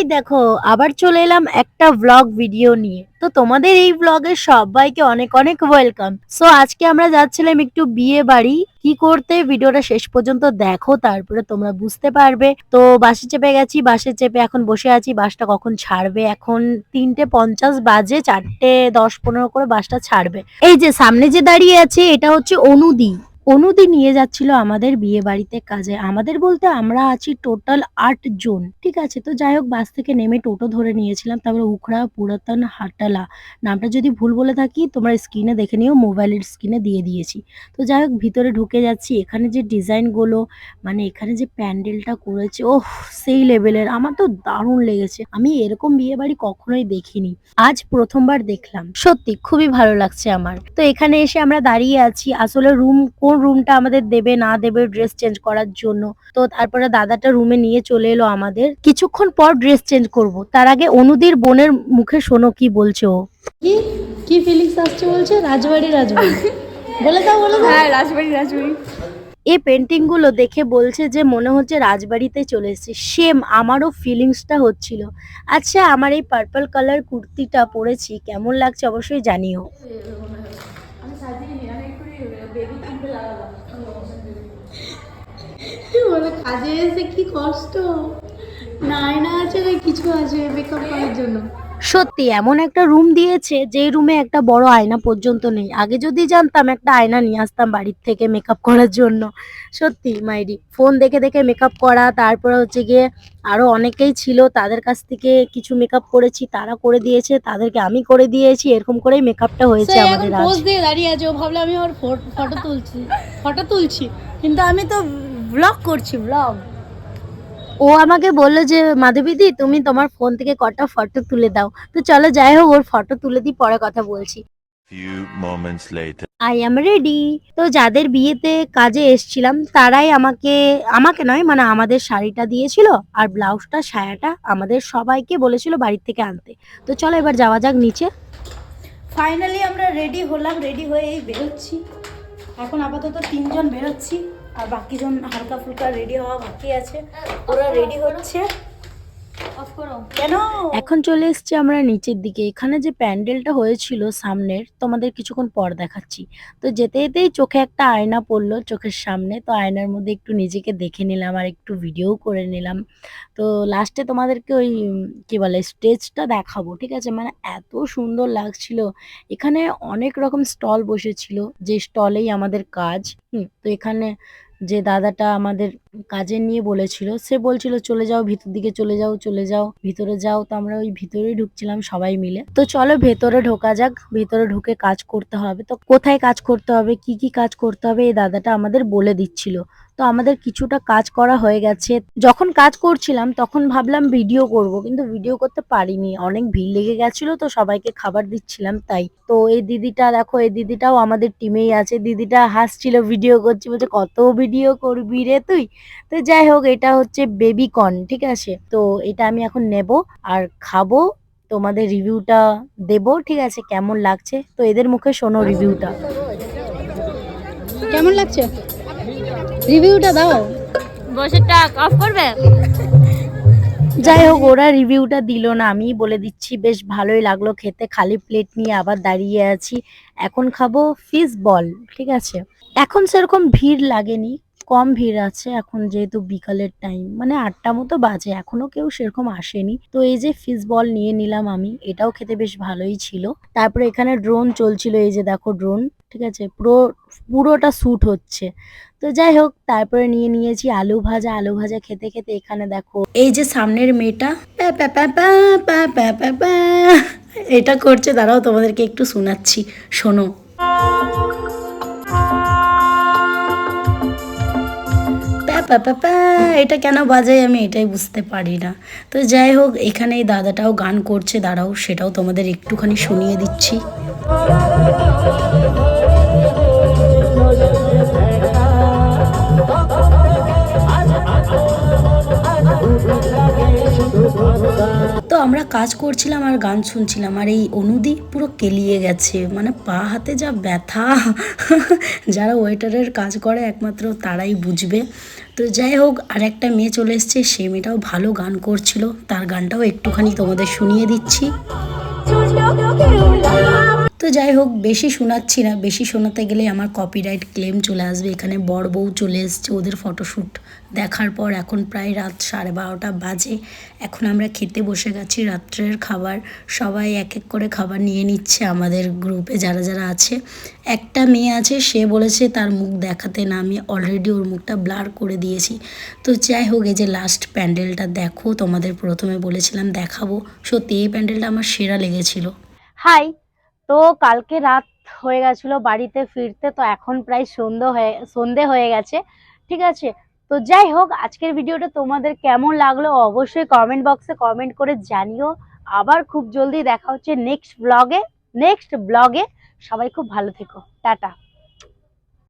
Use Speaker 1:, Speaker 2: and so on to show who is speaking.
Speaker 1: High দেখো, আবার চলে এলাম একটা ব্লগ ভিডিও নিয়ে। তো তোমাদের এই ব্লগে সবাইকে অনেক অনেক ওয়েলকাম সো আজকে আমরা যাচ্ছিলাম একটু বিয়ে বাড়ি। কি করতে? ভিডিওটা শেষ পর্যন্ত দেখো, তারপরে তোমরা বুঝতে পারবে। তো, বাসে চেপে গেছি, বাসে চেপে এখন বসে আছি। বাসটা কখন ছাড়বে? এখন তিনটে পঞ্চাশ বাজে, চারটে দশ পনেরো করে বাসটা ছাড়বে। এই যে, সামনে যে দাঁড়িয়ে আছে, এটা হচ্ছে অনুদি। অনুদি নিয়ে যাচ্ছিল আমাদের বিয়ে বাড়িতে কাজে। আমাদের বলতে আমরা আছি টোটাল আট জন, ঠিক আছে? তো যাই হোক, বাস থেকে নেমে টোটো ধরে নিয়েছিলাম, তারপরে উখড়া পুরাতন হাটালা। নামটা যদি ভুল বলে থাকি, তোমরা স্ক্রিনে দেখে নিও, মোবাইলের স্ক্রিনে দিয়ে দিয়েছি। তো যাই হোক, ভিতরে ঢুকে যাচ্ছি, এখানে যে ডিজাইনগুলো মানে এখানে যে প্যান্ডেলটা করেছে, ওহ, সেই লেভেলের আমার তো দারুণ লেগেছে। আমি এরকম বিয়ে বাড়ি কখনোই দেখিনি। আজ প্রথমবার দেখলাম। সত্যি, খুবই ভালো লাগছে আমার। তো এখানে এসে আমরা দাঁড়িয়ে আছি। আসলে রুম কোন রুমটা আমাদের দেবে না দেবে ড্রেস চেঞ্জ করার জন্য। তো তারপরে দাদাটা রুমে নিয়ে চলে এলো আমাদের। কিছুক্ষণ পর ড্রেস চেঞ্জ করব। তার আগে অনুদির বোনের মুখে শোনো কি বলছে ও। কি? কি ফিলিংস আসছে বলছে? রাজবাড়ি রাজবাড়ি। বলে দাও বলে দাও।
Speaker 2: হ্যাঁ রাজবাড়ি রাজবাড়ি।
Speaker 1: এই পেন্টিংগুলো দেখে বলছে যে মনে হচ্ছে রাজবাড়িতে চলে এসেছে। সেম আমারও ফিলিংসটা হচ্ছিল। আচ্ছা আমার এই পার্পল কালার কুর্তিটা পরেছি। কেমন লাগছে অবশ্যই জানিও
Speaker 2: আমি সাজিয়ে আমি একটু বেবি কিনতে লাগাবো
Speaker 3: বলে কাজে এসে কি কষ্ট? আছে না কিছু আছে মেকআপ করার জন্য?
Speaker 1: সত্যি এমন একটা রুম দিয়েছে যে রুমে একটা বড় আয়না পর্যন্ত নেই। আগে যদি জানতাম একটা আয়না নিয়ে আসতাম বাড়ির থেকে মেকআপ করার জন্য। সত্যি মাইরি ফোন দেখে দেখে মেকআপ করা তারপরে হচ্ছে গিয়ে আরও অনেকেই ছিল তাদের কাছ থেকে কিছু মেকআপ করেছি তারা করে দিয়েছে তাদেরকে আমি করে দিয়েছি এরকম করেই মেকআপটা হয়েছে আমাদের আজ।
Speaker 3: দিয়ে দাঁড়িয়ে আছে ও ভাবলে আমি ওর ফটো তুলছি ফটো তুলছি। কিন্তু আমি তো ব্লগ করছি ব্লগ
Speaker 1: ও আমাকে বলল যে মাধবীদি তুমি তোমার ফোন থেকে কটা ফটো তুলে দাও। তো চলো যাই হোক ওর ফটো তুলে দিই পরে কথা বলছি।
Speaker 4: Few moments later.
Speaker 1: I am ready তো যাদের বিয়েতে কাজে এসছিলাম তারাই আমাকে আমাকে নয় মানে আমাদের শাড়িটা দিয়েছিল আর ব্লাউজটা সায়াটা আমাদের সবাইকে বলেছিল বাড়ির থেকে আনতে। তো চলো এবার যাওয়া যাক নিচে।
Speaker 3: ফাইনালি আমরা রেডি হলাম রেডি হয়ে এই বেরোচ্ছি। এখন আপাতত তিনজন বেরোচ্ছি। আর বাকিজন হালকা ফুলকা রেডি হওয়া বাকি আছে। ওরা রেডি হচ্ছে।
Speaker 1: এখন চলে এসেছি আমরা নিচের দিকে। এখানে যে প্যান্ডেলটা হয়েছিল সামনের তোমাদের কিছুক্ষণ পর দেখাচ্ছি। তো যেতে যেতেই চোখে একটা আয়না পড়ল চোখের সামনে। তো আয়নার মধ্যে একটু নিজেকে দেখে নিলাম আর একটু ভিডিও করে নিলাম। তো লাস্টে তোমাদেরকে ওই কি বলে স্টেজটা দেখাবো ঠিক আছে? মানে এত সুন্দর লাগছিল। এখানে অনেক রকম স্টল বসেছিল যে স্টলেই আমাদের কাজ। হুম তো এখানে যে দাদাটা আমাদের কাজে নিয়ে বলেছিল, সে বলছিল, চলে যাও ভিতর দিকে, চলে যাও চলে যাও, ভিতরে যাও। তো আমরা ওই ভিতরেই ঢুকছিলাম সবাই মিলে। তো চলো ভেতরে ঢোকা যাক, ভেতরে ঢুকে কাজ করতে হবে। তো কোথায় কাজ করতে হবে, কি কি কাজ করতে হবে, এই দাদাটা আমাদের বলে দিচ্ছিল। তো আমাদের কিছুটা কাজ করা হয়ে গেছে। যখন কাজ করছিলাম, তখন ভাবলাম ভিডিও করব, কিন্তু ভিডিও করতে পারিনি। অনেক ভিড় লেগে গেছিল তো সবাইকে খাবার দিচ্ছিলাম তাই। তো এই দিদিটা, দেখো, এই দিদিটাও আমাদের টিমেই আছে। দিদিটা হাসছিল ভিডিও করছি, বলছে, কত ভিডিও করবি রে তুই? তো যাই হোক, এটা হচ্ছে বেবি কর্ন ঠিক আছে? তো এটা আমি এখন নেব আর খাব। তোমাদের রিভিউটা দেব, ঠিক আছে? কেমন লাগছে? তো এদের মুখে শোনো রিভিউটা
Speaker 3: কেমন লাগছে? রিভিউটা দাও।
Speaker 2: বসে অফ করবে?
Speaker 1: যাই হোক ওরা রিভিউটা দিল না আমি বলে দিচ্ছি বেশ ভালোই লাগল খেতে খালি প্লেট নিয়ে আবার দাঁড়িয়ে আছি। এখন খাব ফিশ বল ঠিক আছে? এখন সেরকম ভিড় লাগেনি কম ভিড় আছে এখন যেহেতু বিকালের টাইম মানে আটটা মতো বাজে এখনও কেউ সেরকম আসেনি। তো এই যে ফিশ বল নিয়ে নিলাম আমি এটাও খেতে বেশ ভালোই ছিল। তারপরে এখানে ড্রোন চলছিল এই যে দেখো ড্রোন ঠিক আছে পুরো পুরোটা স্যুট হচ্ছে তো যাই হোক তারপরে নিয়ে নিয়েছি আলু ভাজা আলু ভাজা খেতে খেতে এখানে দেখো এই যে সামনের মেয়েটা এটা করছে দাঁড়াও তোমাদেরকে একটু শোনাচ্ছি শোনো এটা কেন বাজাই আমি এটাই বুঝতে পারি না তো যাই হোক এখানে এই দাদাটাও গান করছে দাঁড়াও সেটাও তোমাদের একটুখানি শুনিয়ে দিচ্ছি
Speaker 3: কাজ করছিলাম আর গান শুনছিলাম, আর এই অনুদি পুরো কেলিয়ে গেছে মানে পা হাতে যা ব্যথা। যারা ওয়েটারের কাজ করে একমাত্র তারাই বুঝবে। তো যাই হোক, আর একটা মেয়ে চলে এসছে, সে মেয়েটাও ভালো গান করছিল, তার গানটাও একটুখানি তোমাদের শুনিয়ে দিচ্ছি। তো যাই হোক, বেশি শোনাচ্ছি না। বেশি শোনাতে গেলে আমার কপিরাইট ক্লেম চলে আসবে। এখানে বড় বউ চলে এসছে ওদের ফটোশ্যুট দেখার পর। এখন প্রায় রাত সাড়ে বারোটা বাজে। এখন আমরা খেতে বসে গেছি রাত্রের খাবার। সবাই এক এক করে খাবার নিয়ে নিচ্ছে আমাদের গ্রুপে যারা যারা আছে। একটা মেয়ে আছে, সে বলেছে তার মুখ দেখাতে না। আমি অলরেডি ওর মুখটা ব্লার করে দিয়েছি। তো যাই হোক, এই যে লাস্ট প্যান্ডেলটা দেখো। তোমাদের প্রথমে বলেছিলাম দেখাবো। সত্যি এই প্যান্ডেলটা আমার সেরা লেগেছিল।
Speaker 1: হাই তো কালকে রাত হয়ে গেছিল বাড়িতে ফিরতে, তো এখন প্রায় সন্ধ্যে হয়ে, সন্ধে হয়ে গেছে, ঠিক আছে? তো যাই হোক, আজকের ভিডিওটা তোমাদের কেমন লাগল অবশ্যই কমেন্ট বক্সে কমেন্ট করে জানিও। আবার খুব জলদি দেখা হচ্ছে নেক্সট ব্লগে নেক্সট ব্লগে সবাই খুব ভালো থেকো। টাটা।